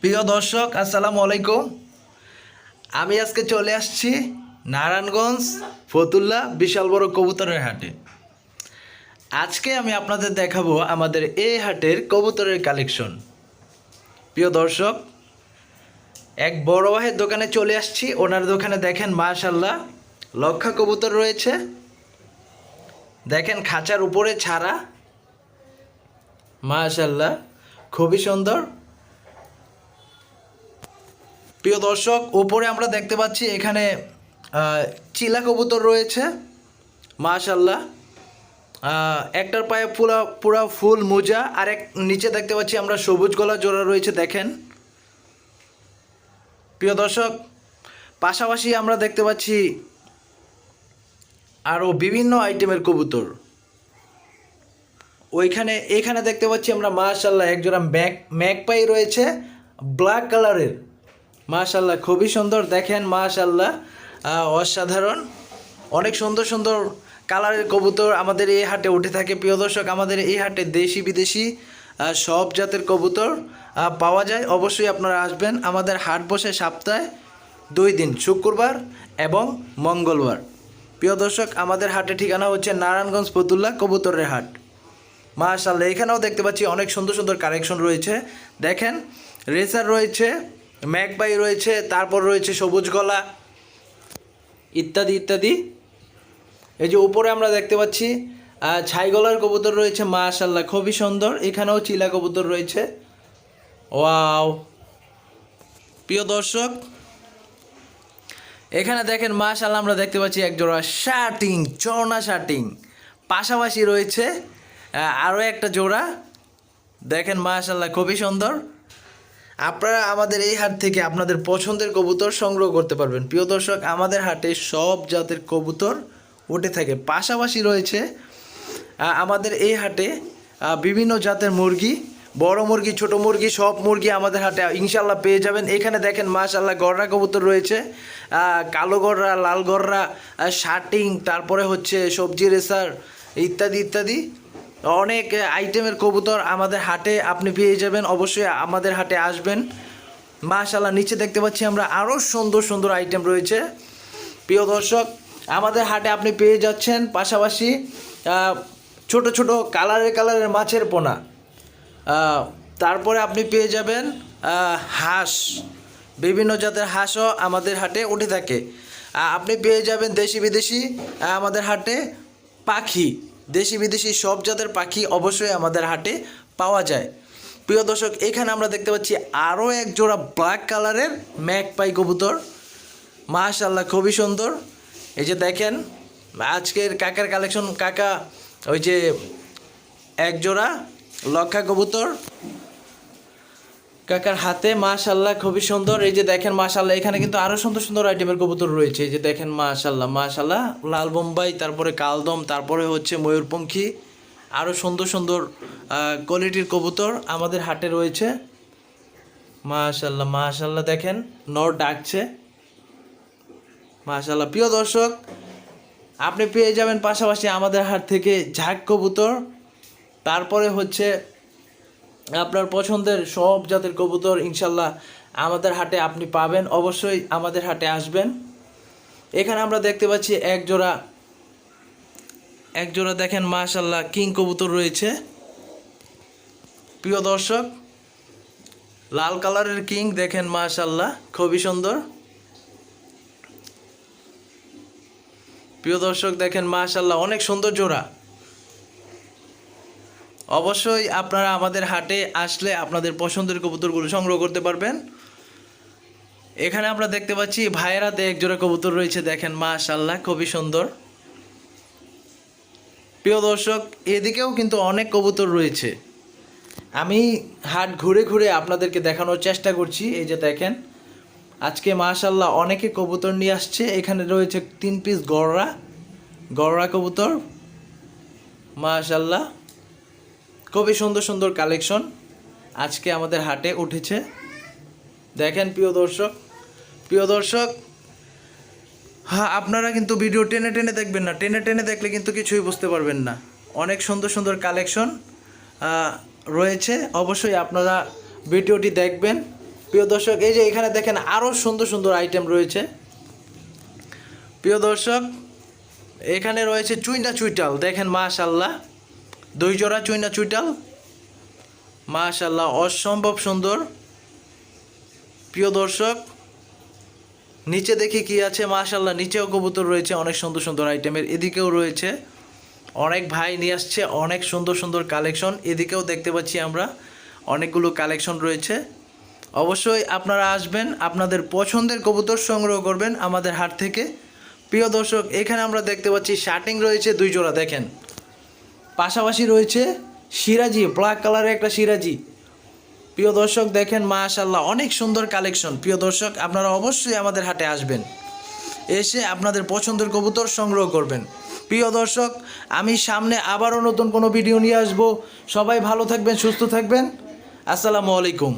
প্রিয় দর্শক, আসসালামু আলাইকুম। আমি আজকে চলে আসছি নারায়ণগঞ্জ ফতুল্লা বিশাল বড় কবুতরের হাটে। আজকে আমি আপনাদের দেখাবো আমাদের এই হাটের কবুতরের কালেকশন। প্রিয় দর্শক, এক বড় ভাইয়ের দোকানে চলে আসছি। ওনার দোকানে দেখেন মাশাল্লাহ লক্ষা কবুতর রয়েছে। দেখেন খাঁচার উপরে ছাড়া। মাশাল্লাহ খুবই সুন্দর। প্রিয় দর্শক উপরে আমরা দেখতে পাচ্ছি এখানে চিলা কবুতর রয়েছে। মাশাল্লাহ একটার পায়ে পুরা পুরা ফুল মোজা আর এক নিচে দেখতে পাচ্ছি আমরা সবুজ গলা জোড়া রয়েছে, দেখেন। প্রিয় দর্শক, পাশাপাশি আমরা দেখতে পাচ্ছি আরও বিভিন্ন আইটেমের কবুতর। ওইখানে, এখানে দেখতে পাচ্ছি আমরা মাশাল্লাহ একজোড়া ম্যাক, ম্যাকপাই রয়েছে, ব্ল্যাক কালারের। মাশাল্লাহ খুবই সুন্দর। দেখেন মাশাল্লাহ অসাধারণ। অনেক সুন্দর সুন্দর কালারের কবুতর আমাদের এই হাটে উঠে থাকে। প্রিয় দর্শক, আমাদের এই হাটে দেশি বিদেশি সব জাতের কবুতর পাওয়া যায়। অবশ্যই আপনারা আসবেন আমাদের হাট বসে সপ্তাহে দুই দিন, শুক্রবার এবং মঙ্গলবার। প্রিয় দর্শক, আমাদের হাটে ঠিকানা হচ্ছে নারায়ণগঞ্জ ফতুল্লা কবুতরের হাট। মাশাল্লাহ এখানেও দেখতে পাচ্ছি অনেক সুন্দর সুন্দর কালেকশন রয়েছে। দেখেন, রেসার রয়েছে ম্যাকবাই রয়েছে তারপর রয়েছে সবুজ গলা ইত্যাদি ইত্যাদি। এই যে উপরে আমরা দেখতে পাচ্ছি আহ, ছাই গলার কবুতর রয়েছে মাশাল্লাহ খুবই সুন্দর। এখানেও চিলা কবুতর রয়েছে। ওয়াও। প্রিয় দর্শক এখানে দেখেন মাশাল্লাহ আমরা দেখতে পাচ্ছি একজোড়া শার্টিং চওড়া শার্টিং। পাশাপাশি রয়েছে আরও একটা জোড়া। দেখেন মাশাল্লাহ খুবই সুন্দর। আপনারা আমাদের এই হাট থেকে আপনাদের পছন্দের কবুতর সংগ্রহ করতে পারবেন। প্রিয় দর্শক, আমাদের হাটে সব জাতের কবুতর উঠে থাকে। পাশাপাশি রয়েছে আমাদের এই হাটে বিভিন্ন জাতের মুরগি, বড় মুরগি, ছোট মুরগি, সব মুরগি আমাদের হাটে ইনশাল্লাহ পেয়ে যাবেন। এখানে দেখেন মাশাল্লাহ গররা কবুতর রয়েছে কালো গররা, লাল গররা শার্টিং তারপরে হচ্ছে সবজি রেসার, ইত্যাদি ইত্যাদি। অনেক আইটেমের কবুতর আমাদের হাটে আপনি পেয়ে যাবেন, অবশ্যই আমাদের হাটে আসবেন। মাশাল্লাহ নিচে দেখতে পাচ্ছি আমরা আরও সুন্দর সুন্দর আইটেম রয়েছে। প্রিয় দর্শক, আমাদের হাটে আপনি পেয়ে যাচ্ছেন, পাশাপাশি ছোট ছোট কালারের কালারের মাছের পোনা। তারপরে আপনি পেয়ে যাবেন হাঁস। বিভিন্ন জাতের হাঁসও আমাদের হাটে উঠে থাকে। আপনি পেয়ে যাবেন দেশি বিদেশি আমাদের হাটে পাখি। দেশি বিদেশি সব জাতের পাখি অবশ্যই আমাদের হাটে পাওয়া যায়। প্রিয় দর্শক, এখানে আমরা দেখতে পাচ্ছি আরও এক জোড়া ব্ল্যাক কালারের ম্যাকপাই কবুতর। মাশাল্লাহ খুবই সুন্দর। এই যে দেখেন, আজকের কাকার কালেকশন কাকা ওই যে এক জোড়া লক্ষা কবুতর। কাকার হাতে মাশাল্লাহ খুবই সুন্দর। এই যে দেখেন মাশাল্লাহ এখানে কিন্তু আরও সুন্দর সুন্দর আইটেমের কবুতর রয়েছে। এই যে দেখেন মাশাল্লাহ মাশাল্লাহ লাল বোম্বাই, তারপরে কালদম, তারপরে হচ্ছে ময়ূরপঙ্খী। আরও সুন্দর সুন্দর কোয়ালিটির কবুতর আমাদের হাটে রয়েছে। মাশাল্লাহ মাশাল্লাহ দেখেন, নর ডাকছে। মাশাল্লাহ প্রিয় দর্শক, আপনি পেয়ে যাবেন পাশাপাশি আমাদের হাট থেকে ঝাঁক কবুতর। তারপরে হচ্ছে আপনার পছন্দের সব জাতের কবুতর ইনশাল্লাহ আমাদের হাটে আপনি পাবেন। অবশ্যই আমাদের হাটে আসবেন। এখানে আমরা দেখতে পাচ্ছি এক জোড়া এক জোড়া দেখেন মাশাল্লাহ কিং কবুতর রয়েছে। প্রিয় দর্শক, লাল কালারের কিং দেখেন মাশাল্লাহ খুবই সুন্দর। প্রিয় দর্শক দেখেন মাশাল্লাহ অনেক সুন্দর জোড়া। অবশ্যই আপনারা আমাদের হাটে আসলে আপনাদের পছন্দের কবুতরগুলো সংগ্রহ করতে পারবেন। এখানে আমরা দেখতে পাচ্ছি ভাইয়েরাতে এক জোড়া কবুতর রয়েছে, দেখেন মাশাল্লাহ খুবই সুন্দর। প্রিয় দর্শক, এদিকেও কিন্তু অনেক কবুতর রয়েছে। আমি হাট ঘুরে ঘুরে আপনাদেরকে দেখানোর চেষ্টা করছি, এই যে দেখেন, আজকে মাশাল্লাহ অনেকে কবুতর নিয়ে আসছে। এখানে রয়েছে তিন পিস গড়রা গড়রা কবুতর মাশাল্লাহ খুবই সুন্দর সুন্দর কালেকশন আজকে আমাদের হাটে উঠেছে। দেখেন প্রিয় দর্শক প্রিয় দর্শক হ্যাঁ আপনারা কিন্তু ভিডিও টেনে টেনে দেখবেন না। টেনে টেনে দেখলে কিন্তু কিছুই বুঝতে পারবেন না। অনেক সুন্দর সুন্দর কালেকশন রয়েছে। অবশ্যই আপনারা ভিডিওটি দেখবেন। প্রিয় দর্শক, এই যে এখানে দেখেন আরও সুন্দর সুন্দর আইটেম রয়েছে। প্রিয় দর্শক, এখানে রয়েছে চুইটা চুইটাল। দেখেন মাশাল্লাহ দুই জোড়া চুইনা চুইটাল। মাশাল্লাহ অসম্ভব সুন্দর। প্রিয় দর্শক, নিচে দেখি কি আছে? মাশাল্লাহ নিচেও কবুতর রয়েছে, অনেক সুন্দর সুন্দর আইটেমের। এদিকেও রয়েছে। অনেক ভাই নিয়ে আসছে, অনেক সুন্দর সুন্দর কালেকশন। এদিকেও দেখতে পাচ্ছি আমরা, অনেকগুলো কালেকশন রয়েছে। অবশ্যই আপনারা আসবেন, আপনাদের পছন্দের কবুতর সংগ্রহ করবেন আমাদের হাট থেকে। প্রিয় দর্শক, এখানে আমরা দেখতে পাচ্ছি শার্টিং রয়েছে, দুই জোড়া, দেখেন। পাশাপাশি রয়েছে সিরাজি ব্ল্যাক কালারের একটা সিরাজি। প্রিয় দর্শক, দেখেন মা মাশাল্লাহ অনেক সুন্দর কালেকশন প্রিয় দর্শক, আপনারা অবশ্যই আমাদের হাটে আসবেন। এসে আপনাদের পছন্দের কবুতর সংগ্রহ করবেন। প্রিয় দর্শক, আমি সামনে আবারও নতুন কোনো ভিডিও নিয়ে আসব। সবাই ভালো থাকবেন, সুস্থ থাকবেন। আসসালামু আলাইকুম।